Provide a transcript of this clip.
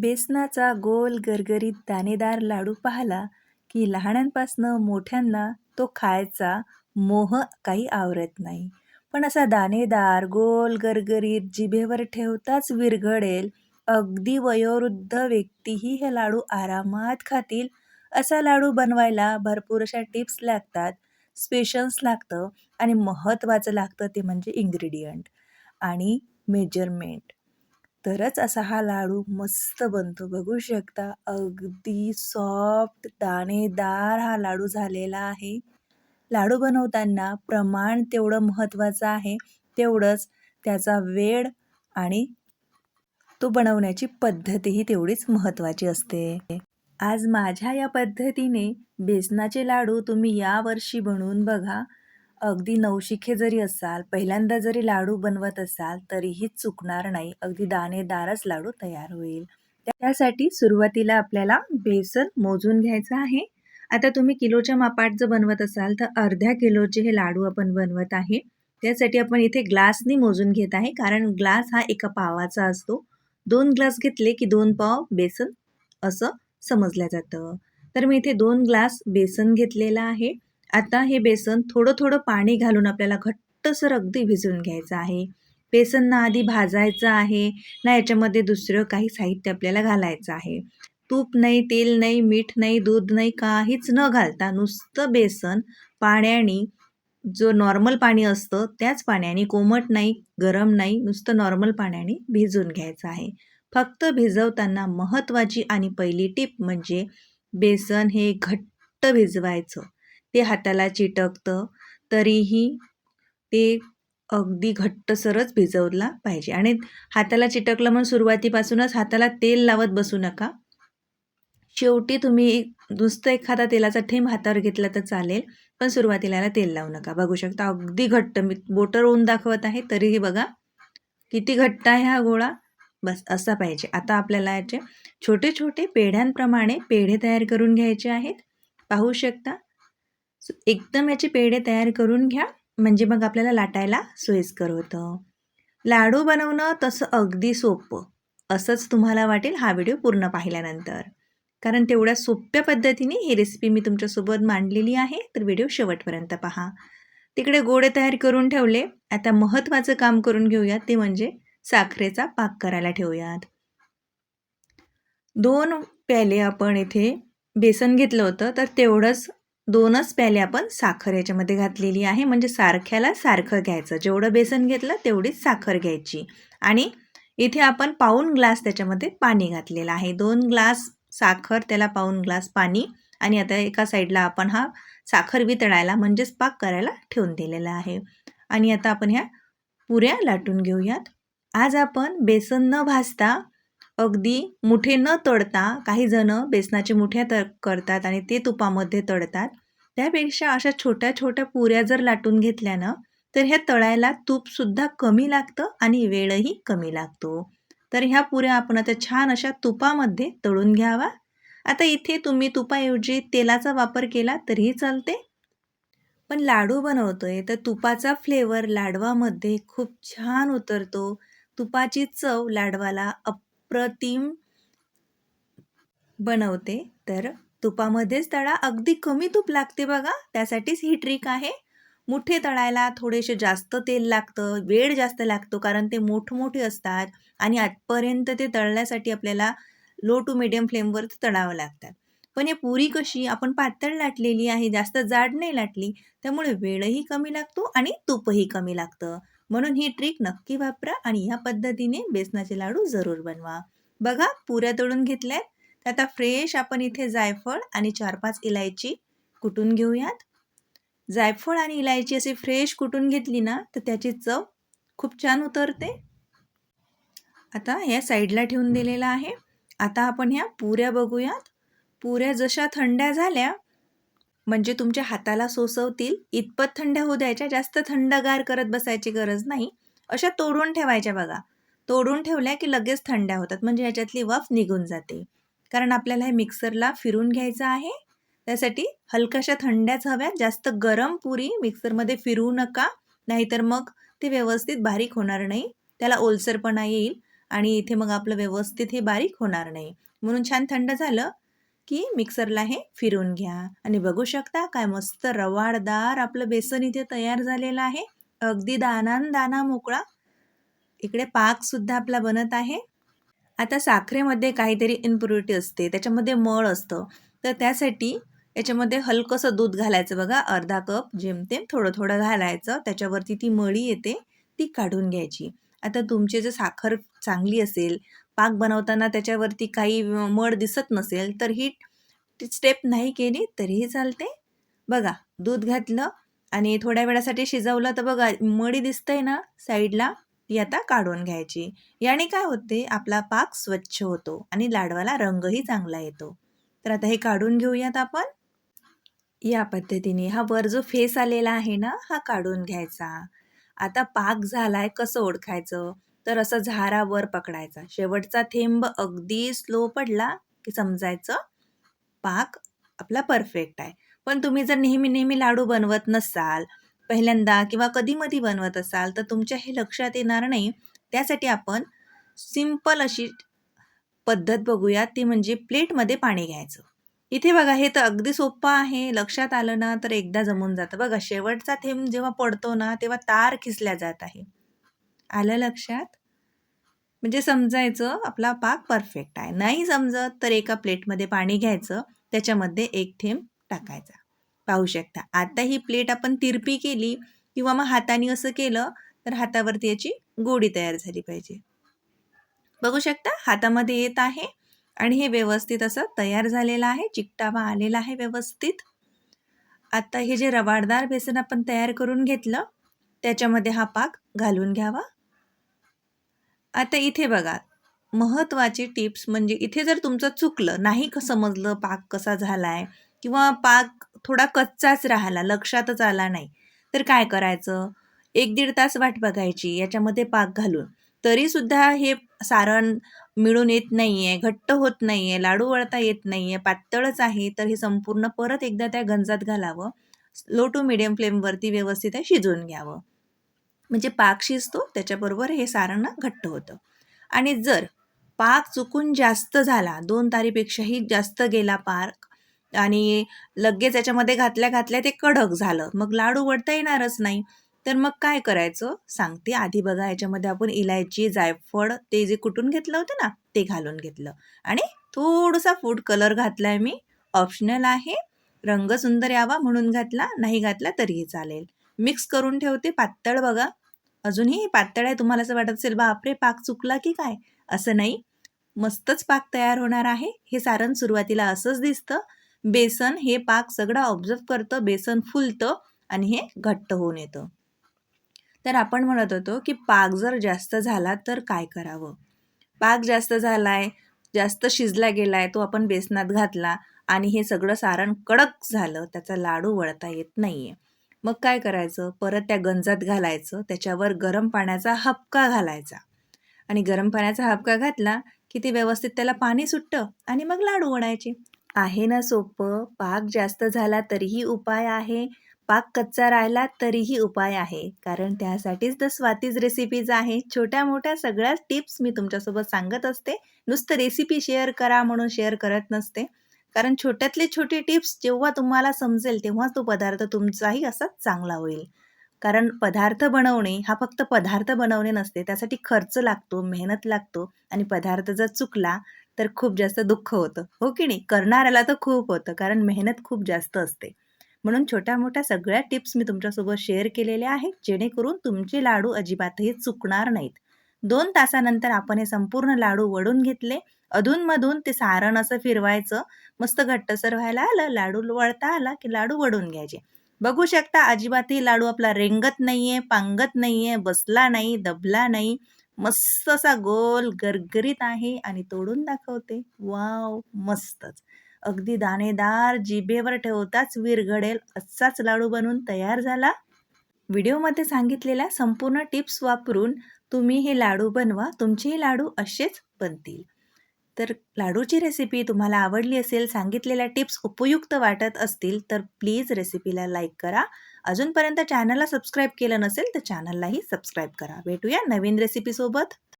बेसनाचा गोल गरगरीत दाणेदार लाडू पाहिला की लहानांपासनं मोठ्यांना तो खायचा मोह काही आवरत नाही. पण असा दाणेदार गोल गरगरीत जिभेवर ठेवताच विरघळेल. अगदी वयोवृद्ध व्यक्तीही हे लाडू आरामात खातील असा लाडू बनवायला भरपूर अशा टिप्स लागतात. स्पेशन्स लागतं आणि महत्त्वाचं लागतं ते म्हणजे इन्ग्रेडियंट आणि मेजरमेंट. तरच असा हा लाडू मस्त बनतो. बघू शकता अगदी सॉफ्ट दाणेदार हा लाडू झालेला आहे. लाडू बनवताना प्रमाण तेवढं महत्त्वाचं आहे. तेवढंच त्याचा वेळ आणि तो बनवण्याची पद्धतीही तेवढीच महत्त्वाची असते. आज माझ्या या पद्धतीने बेसनाचे लाडू तुम्ही यावर्षी बनवून बघा. अगदी नवशिखे जरी असाल पहिल्यांदा जरी लाडू बनवत असाल तरीही चुकणार नाही. अगदी दाणेदारच लाडू तयार होईल. त्यासाठी सुरुवातीला आपल्याला बेसन मोजून घ्यायचं आहे. आता तुम्ही किलोच्या मापात जर बनवत असाल तर अर्ध्या किलोचे हे लाडू आपण बनवत आहे. त्यासाठी आपण इथे ग्लासनी मोजून घेत आहे कारण ग्लास हा एका पावाचा असतो. दोन ग्लास घेतले की दोन पाव बेसन असं समजलं जातं. तर मी इथे दोन ग्लास बेसन घेतलेलं आहे. आता हे बेसन थोडं थोडं पाणी घालून आपल्याला घट्टसर अगदी भिजवून घ्यायचं आहे. बेसन ना आधी भाजायचं आहे ना याच्यामध्ये दुसरं काही साहित्य आपल्याला घालायचं आहे. तूप नाही तेल नाही मीठ नाही दूध नाही काहीच न घालता नुसतं बेसन पाण्याने जो नॉर्मल पाणी असतं त्याच पाण्याने कोमट नाही गरम नाही नुसतं नॉर्मल पाण्याने भिजवून घ्यायचं आहे. फक्त भिजवताना महत्त्वाची आणि पहिली टीप म्हणजे बेसन हे घट्ट भिजवायचं. ते हाताला चिटकतं तरीही ते अगदी घट्टसरच भिजवला पाहिजे. आणि हाताला चिटकलं म्हणून सुरुवातीपासूनच हाताला तेल लावत बसू नका. शेवटी तुम्ही नुसतं एखादा तेलाचा थेंब हातावर घेतला तर चालेल पण सुरुवातीला तेल लावू नका. बघू शकता अगदी घट्ट. मी बोटर ऊन दाखवत आहे तरीही बघा किती घट्ट आहे हा गोळा. बस असा पाहिजे. आता आपल्याला याचे छोटे छोटे पेढ्यांप्रमाणे पेढे तयार करून घ्यायचे आहेत. पाहू शकता एकदम याचे पेढे तयार करून घ्या. म्हणजे मग आपल्याला लाटायला सोयीस्कर होतं. लाडू बनवणं तसं अगदी सोपं. असंच तुम्हाला वाटेल हा व्हिडिओ पूर्ण पाहिल्यानंतर. कारण तेवढ्या सोप्या पद्धतीने ही रेसिपी मी तुमच्यासोबत मांडलेली आहे. तर व्हिडिओ शेवटपर्यंत पहा. तिकडे गोडे तयार करून ठेवले. आता महत्त्वाचं काम करून घेऊयात. ते म्हणजे साखरेचा पाक करायला ठेवूयात. दोन प्याले आपण इथे बेसन घेतलं होतं. तर तेवढंच दोनच प्याले आपण साखर याच्यामध्ये घातलेली आहे. म्हणजे सारख्याला सारखं घ्यायचं. जेवढं बेसन घेतलं तेवढीच साखर घ्यायची. आणि इथे आपण पाऊन ग्लास त्याच्यामध्ये पाणी घातलेलं आहे. दोन ग्लास साखर त्याला पाऊन ग्लास पाणी आणि आता एका साईडला आपण हा साखर वितळायला म्हणजेच पाक करायला ठेवून दिलेला आहे. आणि आता आपण ह्या पुऱ्या लाटून घेऊयात. आज आपण बेसन न भाजता अगदी मुठे न तळता काही जण बेसनाचे मुठ्या तर करतात आणि ते तुपामध्ये तळतात. त्यापेक्षा अशा छोट्या छोट्या पुऱ्या जर लाटून घेतल्या ना तर ह्या तळायला तूपसुद्धा कमी लागतं आणि वेळही कमी लागतो. तर ह्या पुऱ्या आपण आता छान अशा तुपामध्ये तळून घ्यावा. आता इथे तुम्ही तुपाऐवजी तेलाचा वापर केला तरीही चालते. पण लाडू बनवतोय तर तुपाचा फ्लेवर लाडवामध्ये खूप छान उतरतो. तुपाची चव लाडवाला अप अप्रतिम बनवते. तर तुपामध्येच तळा. अगदी कमी तूप लागते बघा. त्यासाठीच ही ट्रिक आहे. मुठे तळायला थोडेसे जास्त तेल लागतं. वेळ जास्त लागतो कारण ते मोठमोठे असतात आणि आजपर्यंत ते तळण्यासाठी आपल्याला लो टू मिडियम फ्लेमवर तळावं लागतात पण हे पुरी कशी? आपण पातळ लाटलेली आहे. जास्त जाड नाही लाटली. त्यामुळे वेळही कमी लागतो आणि तूपही कमी लागतं. म्हणून ही ट्रिक नक्की वापरा आणि ह्या पद्धतीने बेसनाचे लाडू जरूर बनवा. बघा पुऱ्या तळून घेतल्यात. आता फ्रेश आपण इथे जायफळ आणि चार पाच इलायची कुटून घेऊयात. जायफळ आणि इलायची अशी फ्रेश कुटून घेतली ना तर त्याची चव खूप छान उतरते. आता ह्या साईडला ठेवून दिलेला आहे. आता आपण ह्या पुऱ्या बघूयात. पुऱ्या जशा थंड्या झाल्या म्हणजे तुमच्या हाताला सोसवतील इतपत थंड्या होऊ द्यायच्या जास्त थंडगार करत बसायची गरज नाही. अशा तोडून ठेवायच्या बघा. तोडून ठेवल्या की लगेच थंड्या होतात म्हणजे ह्याच्यातली वाफ निघून जाते. कारण आपल्याला हे मिक्सरला फिरून घ्यायचं आहे. त्यासाठी हलकाशा थंड्याच हव्यात जास्त गरम पुरी मिक्सरमध्ये फिरवू नका. नाहीतर मग ते व्यवस्थित बारीक होणार नाही. त्याला ओलसरपणा येईल आणि इथे मग आपलं व्यवस्थित हे बारीक होणार नाही. म्हणून छान थंड झालं की मिक्सरला हे फिरून घ्या. आणि बघू शकता काय मस्त रवाडदार आपलं बेसन इथे तयार झालेलं आहे. अगदी दानान दाना मोकळा. इकडे पाकसुद्धा आपला बनत आहे. आता साखरेमध्ये काहीतरी इम्प्युरिटी असते. त्याच्यामध्ये मळ असतं. तर त्यासाठी याच्यामध्ये हलकंसं दूध घालायचं बघा. अर्धा कप जेमतेम थोडं थोडं घालायचं. त्याच्यावरती ती मळी येते. ती काढून घ्यायची. आता तुमची जर साखर चांगली असेल पाक बनवताना त्याच्यावरती काही मड दिसत नसेल तर ही स्टेप नाही केली तरीही चालते. बघा दूध घातलं आणि थोड्या वेळासाठी शिजवलं तर बघा मळी दिसतंय ना साईडला ती आता काढून घ्यायची. याने काय होते आपला पाक स्वच्छ होतो आणि लाडवाला रंगही चांगला येतो. तर आता हे काढून घेऊयात आपण. या पद्धतीने हा वर जो फेस आलेला आहे ना हा काढून घ्यायचा. आता पाक झालाय कसं ओळखायचं? तर असं झारावर पकडायचा. शेवटचा थेंब अगदी स्लो पडला की समजायचं पाक आपला परफेक्ट आहे. पण तुम्ही जर नेहमी नेहमी लाडू बनवत नसाल पहिल्यांदा किंवा कधी मधी बनवत असाल तर तुमच्या हे लक्षात येणार नाही. त्यासाठी आपण सिंपल अशी पद्धत बघूया. ती म्हणजे प्लेटमध्ये पाणी घ्यायचं. इथे बघा हे तर अगदी सोपं आहे. लक्षात आलं ना तर एकदा जमून जातं. बघा शेवटचा थेंब जेव्हा पडतो ना तेव्हा तार खिसल्या जात आहे. आलं लक्षात? म्हणजे समजायचं आपला पाक परफेक्ट आहे. नाही समजत तर एका प्लेटमध्ये पाणी घ्यायचं त्याच्यामध्ये एक थेंब टाकायचा. पाहू शकता. आता ही प्लेट आपण तिरपी केली किंवा मग हाताने असं केलं तर हातावरती याची गोडी तयार झाली पाहिजे. बघू शकता हातामध्ये येत आहे आणि हे व्यवस्थित असं तयार झालेलं आहे. चिकटावा आलेला आहे व्यवस्थित. आता हे जे रवाडदार बेसन आपण तयार करून घेतलं त्याच्यामध्ये हा पाक घालून घ्यावा. आता इथे बघा महत्त्वाची टिप्स म्हणजे इथे जर तुमचं चुकलं नाही समजलं पाक कसा झाला आहे किंवा पाक थोडा कच्चाच राहिला लक्षातच आला नाही तर काय करायचं? एक दीड तास वाट बघायची याच्यामध्ये पाक घालून. तरीसुद्धा हे सारण मिळून येत नाही आहे घट्ट होत नाही आहे लाडू वळता येत नाही आहे पातळच आहे तर हे संपूर्ण परत एकदा त्या गंजात घालावं. लो टू मिडियम फ्लेमवरती व्यवस्थित आहे शिजवून घ्यावं. म्हणजे पाक शिजतो त्याच्याबरोबर हे सारण घट्ट होतं. आणि जर पाक चुकून जास्त झाला दोन तारीपेक्षाही जास्त गेला पाक आणि लगेच याच्यामध्ये घातल्या घातल्या ते कडक झालं मग लाडू वळता येणारच नाही तर मग काय करायचं? सांगते आधी बघा याच्यामध्ये आपण इलायची जायफळ ते जे कुटून घेतलं होतं ना ते घालून घेतलं. आणि थोडासा फूड कलर घातलाय मी ऑप्शनल आहे. रंग सुंदर यावा म्हणून घातला नाही घातला तरीही चालेल. मिक्स करून ठेवते. पातळ बघा. अजूनही पातळ आहे. तुम्हाला असं वाटत असेल बापरे पाक चुकला की काय? असं नाही. मस्तच पाक तयार होणार आहे. हे सारण सुरुवातीला असंच दिसतं. बेसन हे पाक सगळं ऑब्झर्व करतं. बेसन फुलतं आणि हे घट्ट होऊन येतं. तर आपण म्हणत होतो की पाक जर जास्त झाला तर काय करावं? पाक जास्त झाला आहे जास्त शिजला गेला आहे तो आपण बेसनात घातला आणि हे सगळं सारण कडक झालं. त्याचा लाडू वळता येत नाही आहे मग काय करायचं? परत त्या गंजात घालायचं. त्याच्यावर गरम पाण्याचा हपका घालायचा. आणि गरम पाण्याचा हपका घातला की ते व्यवस्थित त्याला पाणी सुटतं आणि मग लाडू ओढायचे आहे ना सोपं? पाक जास्त झाला तरीही उपाय आहे. पाक कच्चा राहिला तरीही उपाय आहे. कारण त्यासाठीच द स्वातीज रेसिपीज आहे छोट्या मोठ्या सगळ्याच टिप्स मी तुमच्यासोबत सांगत असते. नुसतं रेसिपी शेअर करा म्हणून शेअर करत नसते. कारण छोट्यातले छोटे टिप्स जेव्हा तुम्हाला समजेल तेव्हाच तो पदार्थ तुमचाही असा चांगला होईल. कारण पदार्थ बनवणे हा फक्त पदार्थ बनवणे नसते त्यासाठी खर्च लागतो मेहनत लागतो आणि पदार्थ जर चुकला तर खूप जास्त दुःख होतं. हो की नाही? करणाऱ्याला तर खूप होतं कारण मेहनत खूप जास्त असते. म्हणून छोट्या मोठ्या सगळ्या टिप्स मी तुमच्यासोबत शेअर केलेल्या आहेत जेणेकरून तुमचे लाडू अजिबातही चुकणार नाहीत. दोन तासानंतर आपण हे संपूर्ण लाडू वडून घेतले. अधूनमधून ते सारण असं फिरवायचं मस्त घट्टसर व्हायला आलं लाडू वळता आला की लाडू वडून घ्यायचे. बघू शकता अजिबातही लाडू आपला रेंगत नाहीये पांगत नाहीये बसला नाही दबला नाही. मस्त असा गोल गरगरीत आहे आणि तोडून दाखवते. वाव मस्तच. अगदी दाणेदार जिभेवर ठेवताच विरघडेल असाच लाडू बनवून तयार झाला. व्हिडिओमध्ये सांगितलेल्या संपूर्ण टिप्स वापरून तुम्ही हे लाडू बनवा तुमचेही लाडू असेच बनतील. तर लाडूची रेसिपी तुम्हाला आवडली असेल सांगितलेल्या टिप्स उपयुक्त वाटत असतील तर प्लीज रेसिपीला लाईक करा. अजूनपर्यंत चॅनलला सबस्क्राईब केलं नसेल तर चॅनललाही सबस्क्राईब करा. भेटूया नवीन रेसिपीसोबत